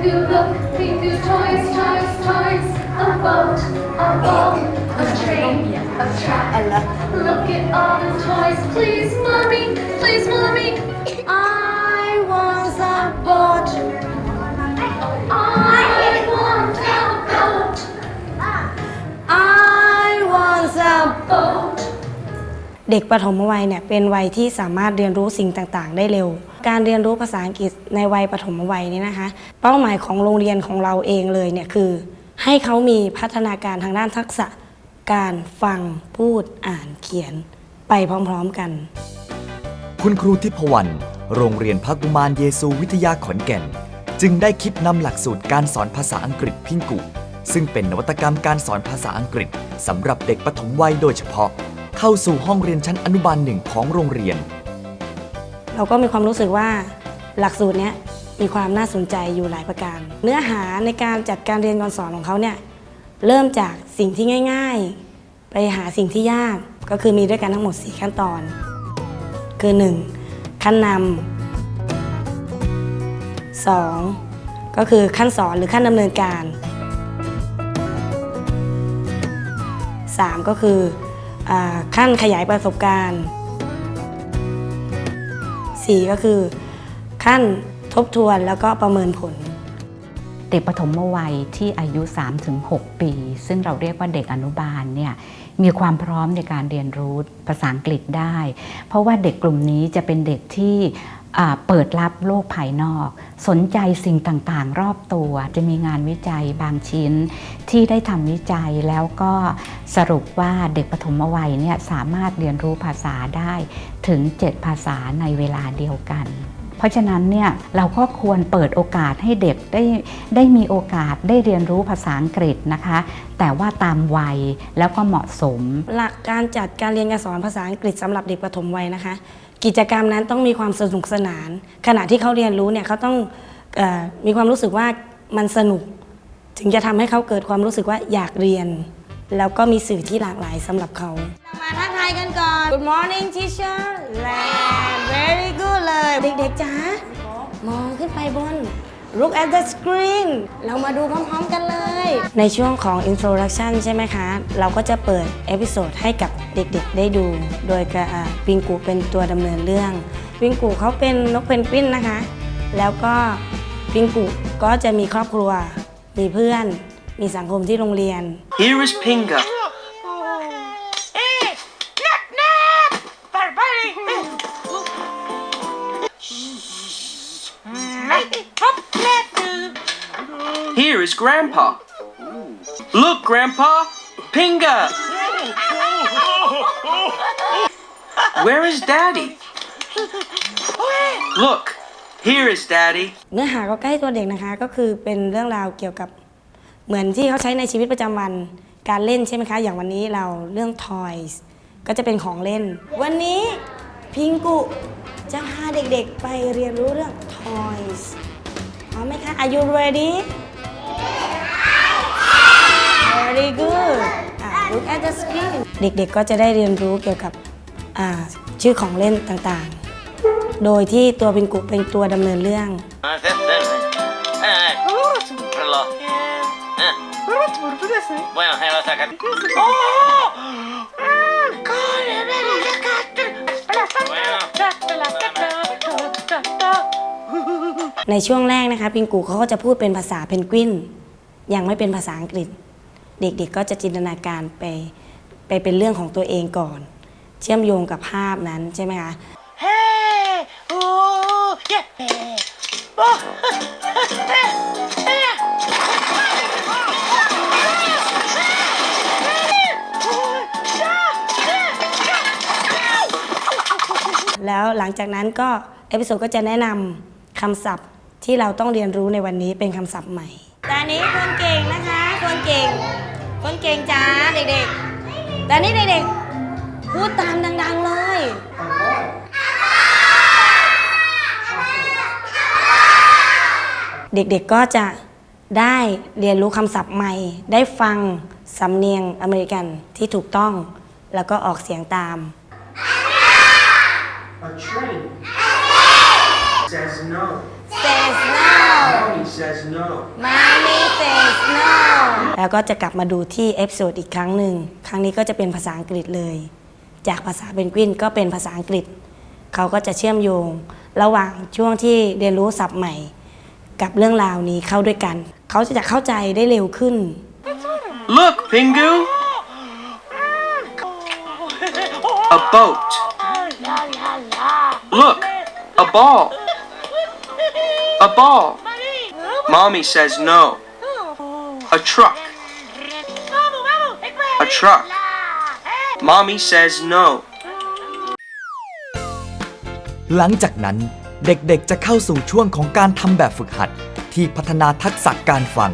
Pingu look, Pingu toys, toys, toys. A boat, a ball, a train, a track. Look at all the toys, please, mommy, please, mommy. I want a boat. I เด็กปฐมวัยเนี่ยเป็นวัยที่สามารถเรียนรู้สิ่งต่างๆ ได้เร็ว การเรียนรู้ภาษาอังกฤษในวัยปฐมวัยนี้นะคะ เป้าหมายของโรงเรียนของเราเองเลยเนี่ยคือ ให้เขามีพัฒนาการทางด้านทักษะ การฟังพูดอ่านเขียนไปพร้อมๆกัน คุณครูทิพวรรณโรงเรียนพักกุมารเยซูวิทยาขอนแก่น จึงได้คิดนำหลักสูตรการสอนภาษาอังกฤษพิงกุ ซึ่งเป็นนวัตกรรมการสอนภาษาอังกฤษสำหรับเด็กปฐมวัยโดยเฉพาะ เข้าสู่ห้องเรียนชั้นอนุบาลหนึ่งของโรงเรียน เราก็มีความรู้สึกว่าหลักสูตรเนี้ยมีความน่าสนใจอยู่หลายประการ เนื้อหาในการจัดการเรียนการสอนของเขาเนี่ยเริ่มจากสิ่งที่ง่าย ๆ ไปหาสิ่งที่ยากก็คือมีด้วยกันทั้งหมด 4 ขั้นตอน คือ 1. ขั้นนำ 2. ก็คือขั้นสอนหรือขั้นดำเนินการ 3. ก็คือ ขั้นขยายประสบการณ์ 4 ก็คือ ขั้นทบทวนแล้วก็ประเมินผล เด็กปฐมวัยที่อายุ 3-6 ปี ซึ่งเราเรียกว่าเด็กอนุบาลเนี่ยมีความพร้อมในการเรียนรู้ภาษาอังกฤษได้ เพราะว่าเด็กกลุ่มนี้จะเป็นเด็กที่ เปิดรับโลกภายนอก สนใจสิ่งต่างๆ รอบตัว จะมีงานวิจัยบางชิ้น ที่ได้ทำวิจัยแล้วก็สรุปว่าเด็กปฐมวัยเนี่ยสามารถเรียนรู้ภาษาได้ถึง 7 ภาษาในเวลาเดียวกัน เพราะฉะนั้นเนี่ยเราก็ควรเปิดโอกาสให้เด็กได้ได้มีโอกาสได้เรียนรู้ภาษาอังกฤษนะคะ แต่ว่าตามวัยแล้วก็เหมาะสม หลักการจัดการเรียนการสอนภาษาอังกฤษสำหรับเด็กประถมวัยนะคะ กิจกรรมนั้นต้องมีความสนุกสนาน ขณะที่เขาเรียนรู้เนี่ยเขาต้องเออมีความรู้สึกว่ามันสนุก ถึงจะทำให้เขาเกิดความรู้สึกว่าอยากเรียน แล้วก็มีสื่อที่หลากหลายสำหรับเขา มาทักทายกันก่อน Good morning teacher Land very good เลย เด็กๆจ๋ามองขึ้นไปบน Look at the screen เรามาดูพร้อมๆกันเลย ในช่วงของ introduction ใช่ไหมคะ เราก็จะเปิดเอพิโซดให้กับเด็กๆได้ดู โดยกบอ่าปิงกูเป็นตัวดำเนินเรื่องปิงกูเขาเป็นนกเพนกวินนะคะ แล้วก็ปิงกูก็จะมีครอบครัว มีเพื่อน มีสังคมที่โรงเรียน Here is Pinga. Grandpa. Look, Grandpa, Pinga. Where is Daddy? Look, here is Daddy. เนื้อหาก็ใกล้ตัวเด็กนะคะ ก็คือเป็นเรื่องราวเกี่ยวกับเหมือนที่เขาใช้ในชีวิตประจำวันการเล่นใช่ไหมคะ อย่างวันนี้เราเรื่อง toys ก็จะเป็นของเล่น วันนี้พิงกุจะพาเด็กๆไปเรียนรู้เรื่อง toys พร้อมไหมคะ Are you ready Very good อะ Look at the screen เด็กๆก็จะได้เรียนรู้เกี่ยวกับอ่าชื่อของเล่นต่างๆ โดยที่ตัวพิงกุเป็นตัวดำเนินเรื่อง Reloj. Eh. Bueno, ahí va a sacar. Bueno. ในช่วงแรกนะคะ ปิงกูเขาก็จะพูดเป็นภาษาเพนกวิน ยังไม่เป็นภาษาอังกฤษ เด็กๆก็จะจินตนาการไปไปเป็นเรื่องของตัวเองก่อน เชื่อมโยงกับภาพนั้นใช่ไหมคะ Hey! Oh! Yeah! Oh! Yeah! แล้วหลังจากนั้นก็เอพิโซดก็จะแนะนำคำศัพท์ที่เราต้องเรียนรู้ในวันนี้เป็นคำศัพท์ใหม่ตอนนี้คนเก่งนะคะ คนเก่ง คนเก่งจ้าเด็กๆตอนนี้เด็กๆ พูดตามดัง ๆเลย เด็กๆก็จะได้เรียนรู้คำศัพท์ใหม่ ได้ฟังสำเนียงอเมริกันที่ถูกต้อง แล้วก็ออกเสียงตาม A train says no. says no No, he says no. Mommy says no แล้วก็จะกลับมาดูที่เอพิโซดอีกครั้งหนึ่ง ครั้งนี้ก็จะเป็นภาษาอังกฤษเลย จากภาษาเพนกวินก็เป็นภาษาอังกฤษ เขาก็จะเชื่อมโยง ระหว่างช่วงที่เรียนรู้ศัพท์ใหม่ กับเรื่องราวนี้เข้าด้วยกัน เขาจะเข้าใจได้เร็วขึ้น Look, Pingu! A boat. Look, a ball. A ball. Mommy says no. A truck. A truck. Mommy says no. หลังจากนั้นเด็กๆจะเข้าสู่ช่วงของการทำแบบฝึกหัด ที่พัฒนาทักษะการฟัง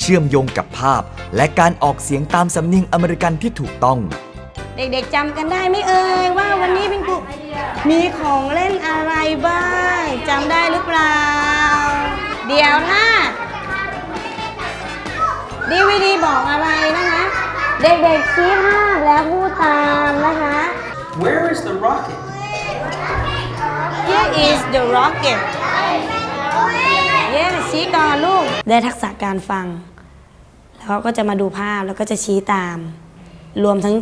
เชื่อมโยงกับภาพ และการออกเสียงตามสำเนียงอเมริกันที่ถูกต้อง เด็กๆจำกันได้ไหมเอ่ยว่าวันนี้เป็นกุมีของเล่นอะไรบ้างจำได้หรือเปล่า เดี๋ยวถ้า ดีวดีบอกอะไรนะคะ เด็กๆชี้ภาพแล้วพูดตามนะคะ Where is the rocket? Here is the rocket yes ชี้ก่อนลูก ได้ทักษะการฟัง แล้วก็จะมาดูภาพแล้วก็จะชี้ตาม รวมทั้ง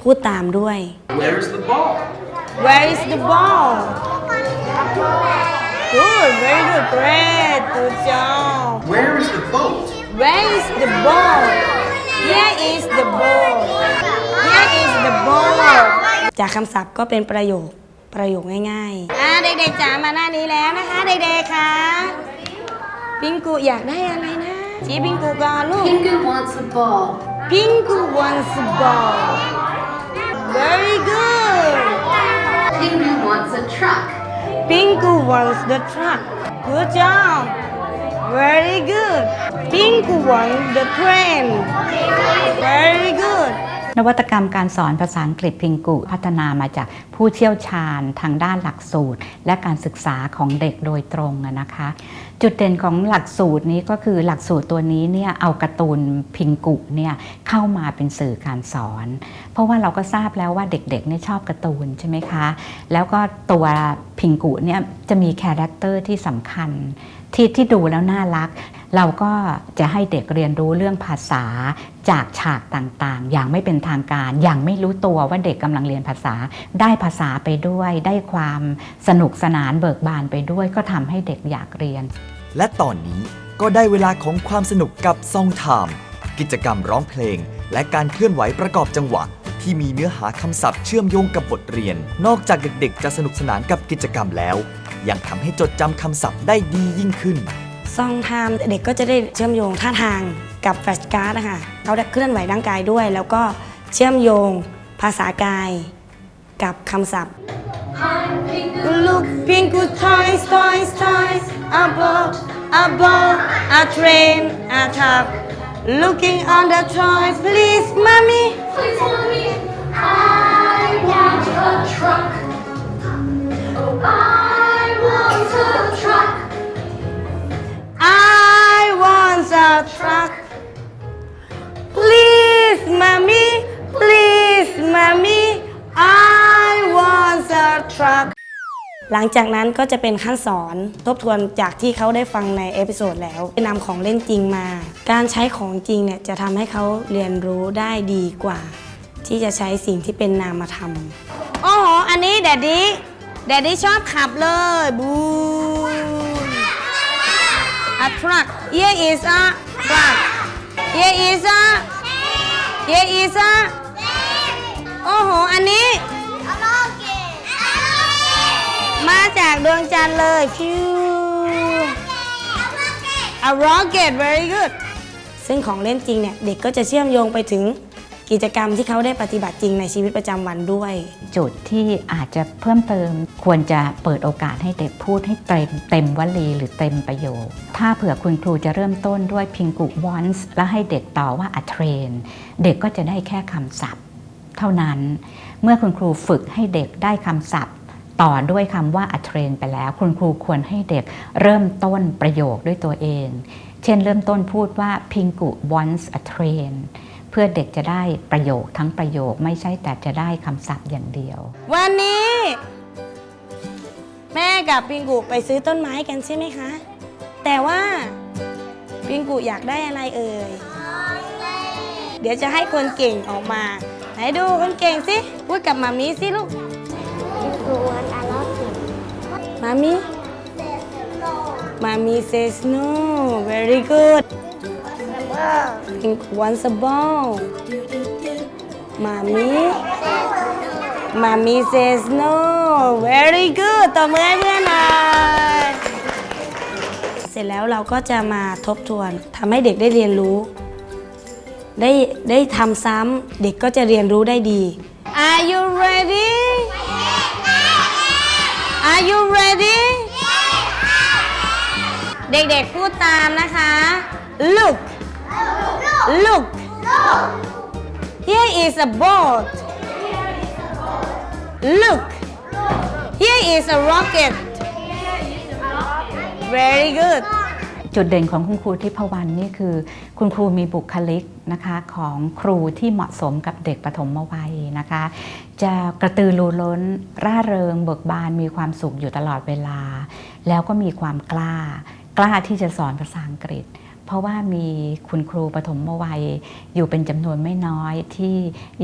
พูดตามด้วย Where is the ball? Where is the ball? Good, very good, great, good job. Where is the boat? Where is the ball? Here is the ball. Here is the ball. จากคำศัพท์ก็เป็นประโยคประโยคง่ายๆ อ่าเด็กๆจ๋ามาหน้านี้แล้วนะคะเด็กๆค่ะปิงกูอยากได้อะไรนะชี้ปิงกูก่อนลูก Pingu wants a ball. ปิงกู wants a ball. Very good. Pingu wants a truck. Pingu wants the truck. Good job. Very good. Pingu wants the train. Very good. นวัตกรรมการสอนภาษาอังกฤษพิงกุพัฒนามาจากผู้เชี่ยวชาญทางด้านหลักสูตร และการศึกษาของเด็กโดยตรงนะคะ จุดเด่นของหลักสูตรนี้ก็คือหลักสูตรตัวนี้เนี่ยเอาการ์ตูนพิงกุเนี่ยเข้ามาเป็นสื่อการสอน เพราะว่าเราก็ทราบแล้วว่าเด็กๆเนี่ยชอบการ์ตูนใช่ไหมคะ แล้วก็ตัวพิงกุเนี่ยจะมีคาแรคเตอร์ที่สำคัญ ที่ที่ดูแล้วน่ารัก เราก็จะให้เด็กเรียนรู้เรื่องภาษาจากฉากต่างๆ อย่างไม่เป็นทางการ อย่างไม่รู้ตัวว่าเด็กกำลังเรียนภาษา ได้ภาษาไปด้วย ได้ความสนุกสนานเบิกบานไปด้วย ก็ทำให้เด็กอยากเรียน และตอนนี้ก็ได้เวลาของความสนุกกับซองไทม์กิจกรรมร้องเพลง และการเคลื่อนไหวประกอบจังหวะ ที่มีเนื้อหาคำศัพท์เชื่อมโยงกับบทเรียน นอกจากเด็กๆ จะสนุกสนานกับกิจกรรมแล้ว ยังทำให้จดจำคำศัพท์ได้ดียิ่งขึ้น ซองไทม์เด็กก็จะได้เชื่อมโยงท่าทางกับแฟลชการ์ดนะคะเขาได้เคลื่อนไหวร่างกายด้วย แล้วก็เชื่อมโยงภาษากายกับคำศัพท์ Hi, Pingu. Look, Pingu toys, toys, toys, a boat, a ball, a train, a top. Looking on the toy, please, mommy. Please, mommy. I want a truck. Want a truck. I want a truck. Please, mommy, please, mommy. I want a truck. หลังจากนั้นก็จะเป็นขั้นสอนทบทวนจากที่เขาได้ฟังในเอพิโซดแล้วนำของเล่นจริงมา การใช้ของจริงเนี่ยจะทำให้เขาเรียนรู้ได้ดีกว่า ที่จะใช้สิ่งที่เป็นนามธรรมโอ้โห อันนี้แดดดี้ แดดดี้ชอบขับเลยบูน a truck here is a truck here is a here is a โอ้โห อันนี้ มาจากดวงจันทร์เลยฟิว a rocket very good ซึ่งของเล่นจริงเนี่ย เด็กก็จะเชื่อมโยงไปถึง กิจกรรมที่เขาได้ปฏิบัติจริงในชีวิตประจำวันด้วย จุดที่อาจจะเพิ่มเติม ควรจะเปิดโอกาสให้เด็กพูดให้เต็มเต็มวลีหรือเต็มประโยค ถ้าเผื่อคุณครูจะเริ่มต้นด้วยพิงกุ once แล้วให้เด็กต่อว่า a train เด็กก็จะได้แค่คำศัพท์ เท่านั้น เมื่อคุณครูฝึกให้เด็กได้คำศัพท์ ต่อด้วยคำว่า a train ไปแล้ว คุณครูควรให้เด็กเริ่มต้นประโยคด้วยตัวเอง เช่นเริ่มต้นพูดว่าพิงกุ wants a train เพื่อเด็กจะได้ประโยคทั้งประโยคไม่ใช่แต่จะได้คำศัพท์อย่างเดียว วันนี้ แม่กับปิงกุไปซื้อต้นไม้กันใช่ไหมคะ แต่แต่ว่าพิงกุอยากได้อะไรเอ่ยเดี๋ยวจะให้คนเก่งออกมา ไหนดูคนเก่งสิพูดกับมามีสิลูกมามีมามี says no very good Pink wants a ball มามีมามี says no very good ต่อมือให้เพื่อนหน่อยเสร็จแล้วเราก็จะมาทบทวนทำให้เด็กได้เรียนรู้ ได้ได้ทำซ้ำเด็กก็จะเรียนรู้ได้ดี Are you ready Are you ready เด็กๆพูดตามนะคะ Look Look Here is a boat Look Here is a rocket Very good จุดเด่นของคุณครูทิพวรรณนี่คือ คุณครูมีบุคลิกนะคะของครูที่เหมาะสมกับเด็กปฐมวัยนะคะ จะกระตือรือร้น ร่าเริง เบิกบานมีความสุขอยู่ตลอดเวลา แล้วก็มีความกล้า กล้าที่จะสอนภาษาอังกฤษ เพราะว่ามีคุณครูปฐมวัย อยู่เป็นจำนวนไม่น้อยที่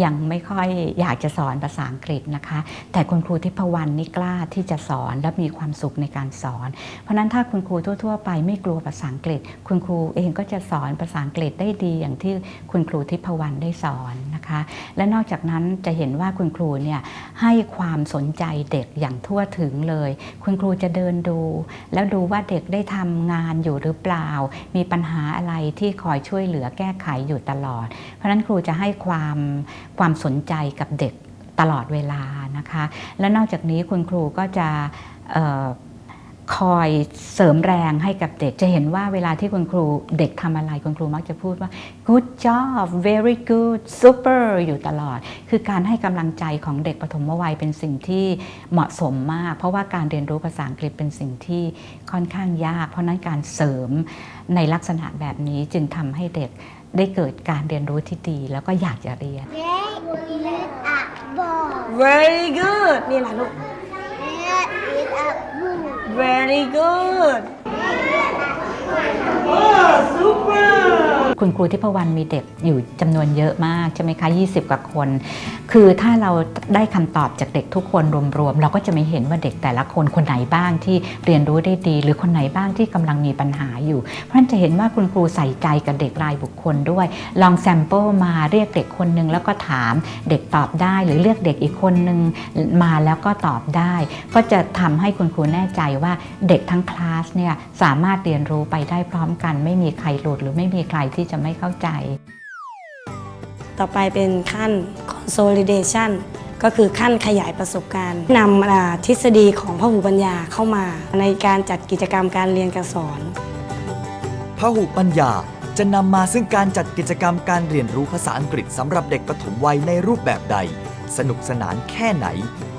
ยังไม่ค่อยอยากจะสอนภาษาอังกฤษนะคะ แต่คุณครูทิพวรรณนี่กล้าที่จะสอนและมีความสุขในการสอน เพราะฉะนั้นถ้าคุณครูทั่ว ๆ ไปไม่กลัวภาษาอังกฤษ คุณครูเองก็จะสอนภาษาอังกฤษได้ดีอย่างที่คุณครูทิพวรรณได้สอนนะคะ และนอกจากนั้นจะเห็นว่าคุณครูเนี่ยให้ความสนใจเด็กอย่างทั่วถึงเลย คุณครูจะเดินดู แล้วดูว่าเด็กได้ทำงานอยู่หรือเปล่า มีปัญหาอะไรที่คอยช่วยเหลือแก้ไขอยู่ตลอด เพราะฉะนั้นครูจะให้ความความสนใจกับเด็กตลอดเวลานะคะ และนอกจากนี้คุณครูก็จะ คอยเสริมแรงให้กับเด็ก จะเห็นว่าเวลาที่คุณครูเด็กทำอะไรคุณครูมักจะพูดว่า good job very good super อยู่ตลอด คือการให้กำลังใจของเด็กปฐมวัยเป็นสิ่งที่เหมาะสมมาก เพราะว่าการเรียนรู้ภาษาอังกฤษเป็นสิ่งที่ค่อนข้างยาก เพราะฉะนั้นการเสริมในลักษณะแบบนี้จึงทำให้เด็กได้เกิดการเรียนรู้ที่ดี แล้วก็อยากจะเรียน Very good นี่แหละลูก Very good คุณครูทิพวรรณมีเด็กอยู่จำนวนเยอะมากใช่ไหมคะ 20 กว่าคน คือถ้าเราได้คำตอบจากเด็กทุกคนรวมๆ เราก็จะไม่เห็นว่าเด็กแต่ละคนคนไหนบ้างที่เรียนรู้ได้ดี หรือคนไหนบ้างที่กำลังมีปัญหาอยู่ เพราะฉะนั้นจะเห็นว่าคุณครูใส่ใจกับเด็กรายบุคคลด้วย ลองแซมเปิลมาเรียกเด็กคนหนึ่งแล้วก็ถามเด็กตอบได้ หรือเรียกเด็กอีกคนหนึ่งมาแล้วก็ตอบได้ ก็จะทำให้คุณครูแน่ใจว่าเด็กทั้งคลาสเนี่ยสามารถเรียนรู้ไปได้พร้อมกัน ไม่มีใครหลุดหรือไม่มีใครที่จะไม่เข้าใจ ต่อไปเป็นขั้น consolidation ก็คือขั้นขยายประสบการณ์นำอ่าทฤษฎีของพหูปัญญาเข้ามา ในการจัดกิจกรรมการเรียนการสอนพหุปัญญาจะนำมาซึ่งการจัดกิจกรรมการเรียนรู้ภาษาอังกฤษสำหรับเด็กปฐมวัยในรูปแบบใด สนุกสนานแค่ไหน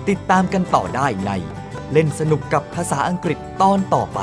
ติดตามกันต่อได้ใน เล่นสนุกกับภาษาอังกฤษตอนต่อไป